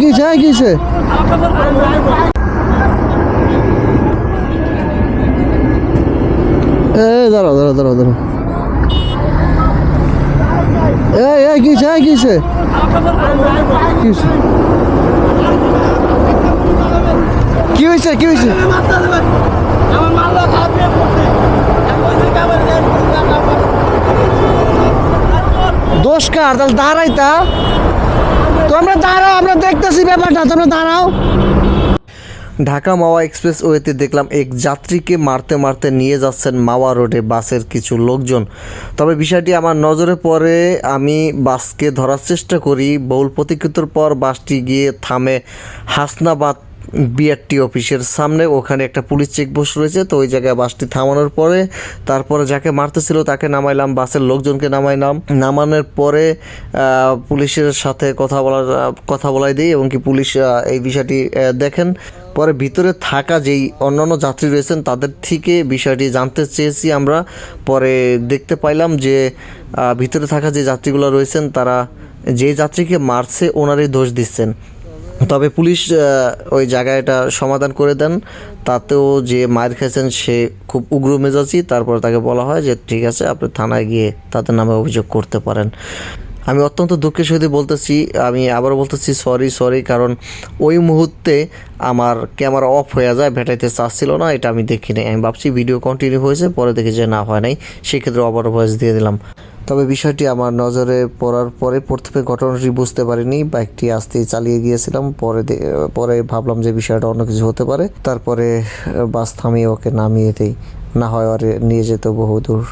কিছে কিছে এই দাঁড়াও দাঁড়াও দাঁড়াও দাঁড়াও। এই এই কিছে কিছে কিছে কি হয়েছে কি হয়েছে? দোষ কার? তাহলে দাঁড়াইতা তোমরা দাঁড়াও, আমরা দেখতেছি ব্যাপারটা, তোমরা দাঁড়াও। ঢাকা মাওয়া এক্সপ্রেস ওয়েতে দেখলাম এক যাত্রীকে মারতে মারতে নিয়ে যাচ্ছেন মাওয়া রোডে বাসের কিছু লোকজন। তবে বিষয়টি আমার নজরে পড়ে, আমি বাসকে ধরার চেষ্টা করি। বহুল প্রতীক্ষিতর পর বাসটি গিয়ে থামে হাসনাবাদ বিআরটি অফিসের সামনে, ওখানে একটা পুলিশ চেকপোস্ট রয়েছে, তো ওই জায়গায় বাসটি থামানোর পরে, তারপরে যাকে মারতেছিল তাকে নামাইলাম, বাসের লোকজনকে নামাইলাম, নামানোর পরে পুলিশের সাথে কথা বলার, কথা বলাই দিই এবং কি পুলিশ এই বিষয়টি দেখেন। পরে ভিতরে থাকা যেই অন্যান্য যাত্রী রয়েছেন, তাদের থেকে বিষয়টি জানতে চেয়েছি আমরা। পরে দেখতে পাইলাম যে ভিতরে থাকা যে যাত্রীগুলো রয়েছেন, তারা যে যাত্রীকে মারছে, ওনারই দোষ দিচ্ছেন। তবে পুলিশ ওই জায়গাটা সমাধান করে দেন। তাতেও যে মায়ের খেয়েছেন সে খুব উগ্র মেজাজি। তারপর তাকে বলা হয় যে, ঠিক আছে, আপনি থানায় গিয়ে তাদের নামে অভিযোগ করতে পারেন। আমি অত্যন্ত দুঃখের সহিত বলতেছি। আমি আবারও বলতেছি, সরি সরি, কারণ ওই মুহূর্তে আমার ক্যামেরা অফ হয়ে যায়, ভেটাইতে চাচ্ছিল না, এটা আমি দেখিনি। আমি ভাবছি, ভিডিও কন্টিনিউ হয়েছে, পরে দেখি যে না হয় নাই। সেক্ষেত্রে আবারও ভয়েস দিয়ে দিলাম। তবে বিষয়টি আমার নজরে পড়ার পরে প্রথমে ঘটনাটি বুঝতে পারিনি। বাইকটি আস্তে চালিয়ে গিয়েছিলাম। পরে পরে ভাবলাম যে বিষয়টা অন্য কিছু হতে পারে। তারপরে, বাস থামিয়ে ওকে নামিয়ে দেই। না হয় আর নিয়ে যেত বহু দূর